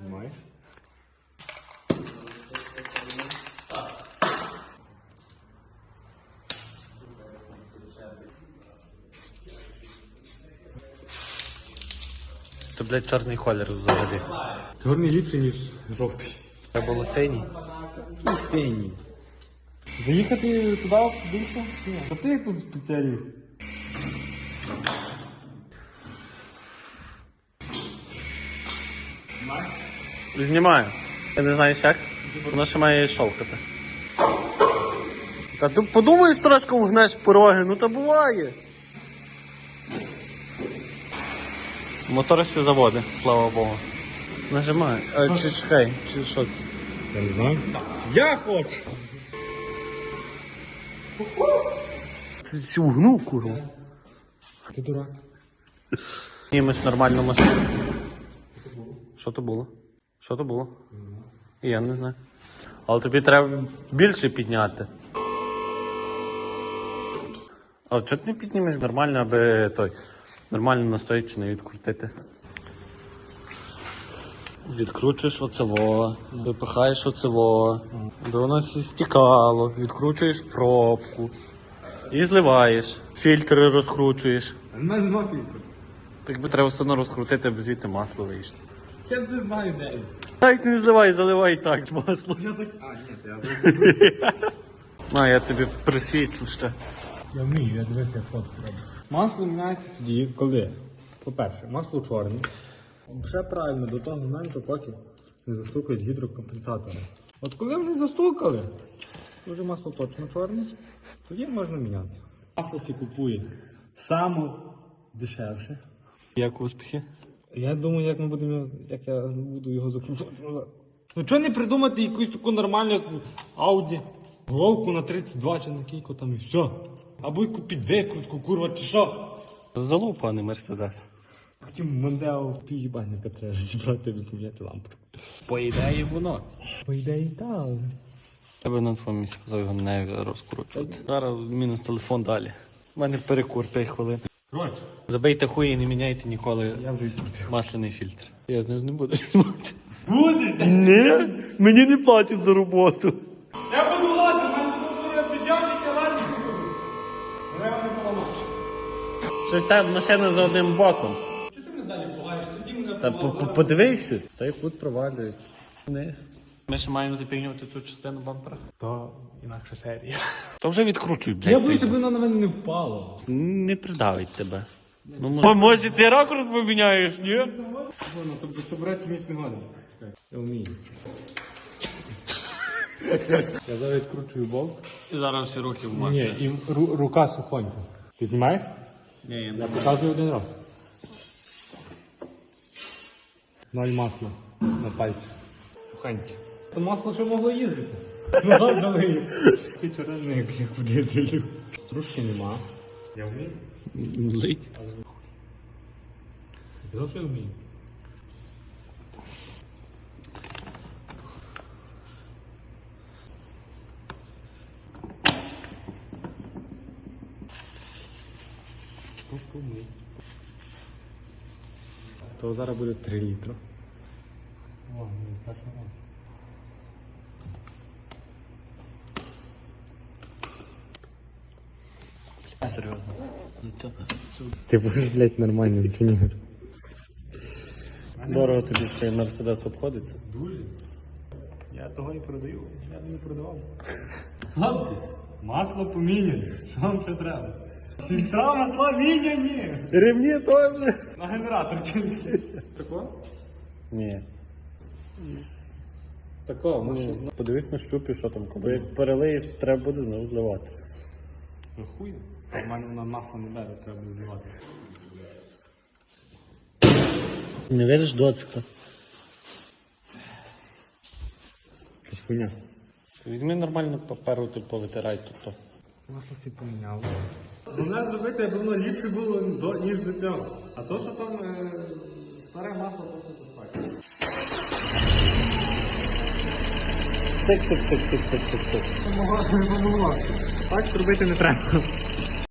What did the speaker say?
Знімаєш? Це, блядь, чорний колір взагалі. Чорний ліпший, ніж жовтий. Це було синій. І синій. Заїхати туди більше? Чи ні? А ти тут спеціаліст. Знімаю. Я не знаю як. Воно ще має шовкати. Та ти подумаєш трошки вгнеш пороги, ну та буває. Мотор ще заводить, слава Богу. Нажимай. А, чи чекай, чи що це? Я не знаю. Я хочу! Ти цю угнув, курва. Ти дурак. Знімеш нормальну машину. Що то було? Що то було? Я не знаю. Але тобі треба більше підняти. А чого ти не піднімеш нормально, аби той нормально настоячи не відкрутити? Відкручуєш оцево, випихаєш оцево, аби воно стікало, відкручуєш пробку і зливаєш, фільтри розкручуєш. Мене нема фільтру. Так би треба все одно розкрутити, аби звідти масло вийшло. Я не знаю, де він. Навіть не зливай, заливай і так масло. Я так... А, ні, я. На, я тобі присвічу ще. Я вмію, я дивився, як фотки роблю. Масло міняється тоді, коли? По-перше, масло чорне. Все правильно до того моменту, поки не застукають гідрокомпенсатори. От коли вони застукали, то вже масло точно чорне, тоді можна міняти. Масло сі купує саме дешевше. Як успіхи? Я думаю, як ми будемо, його- як я буду його закручувати назад. Ну чого не придумати якусь таку нормальну як Audi? Головку на 32 чи на кілько там і все. Або яку під викрутку, курва, чи що? Залупа, а не мерседес. Потім Мондео пів'їбальника треба зібрати і поміняти лампу. По ідеї воно. По ідеї, так. Я би на твоєму місці сказав його не розкручувати. Зараз мінус телефон далі. У мене перекур 5 хвилин. Коротше, Забийте хуй і не міняйте ніколи я вже відкрутив. масляний фільтр. Я з ним не буду знімати. Буде! Ні, мені не платять за роботу. Я буду лазити, в мене тут підйомника лазить. Треба не поламався. Щось там машина за одним боком. Чого ти мене далі пугаєш? Тоді мене Та по- по- подивися, цей кут провалюється. Вниз. Ми ще маємо запінювати цю частину бампера. То інакша серія. То вже відкручуй, блядь. Я ти. боюся, щоб воно на мене не впало. Не придавить тебе. Ну, може... може ти ракурс поміняєш, ні? Воно, то без табуретки ніч не. Я вмію. Я зараз відкручую болт. І зараз всі руки в Ні, і ру- рука сухонька. Ти знімаєш? Ні, я не Я показую один раз. Ноль масла на пальці. Сухеньке. То масло ще могло їздити. Ну, дали. Ти чорник, як в дизелю. Стружки нема. Я вмію. Лить. Я казав, що я вмію. То зараз буде 3 літра. О, не з Серйозно. Ну, Ти будеш, блядь, нормальний інженер. Дорого тобі цей мерседес обходиться. Дуже. Я того і продаю. Я не продавав. Хлопці, масло поміняли. Що вам ще треба? Фільтра масла міняні. Ремні теж. На генератор тільки. Тако? Ні. Тако, Ну, подивись на щупі, що там. Бо як перелиєш, треба буде знову зливати. Ну хуй. Мене на масло не бере, треба зливати. Не видиш доцика? Якась хуйня. Ти візьми нормально паперу, ти повитирай тут. то. Масло всі поміняли. Головне зробити, аби воно ліпше було, до, ніж до цього. А то, що там е, старе масло, то що достатньо. Цик, цик, цик, цик, цик, цик, цик. Так робити не треба.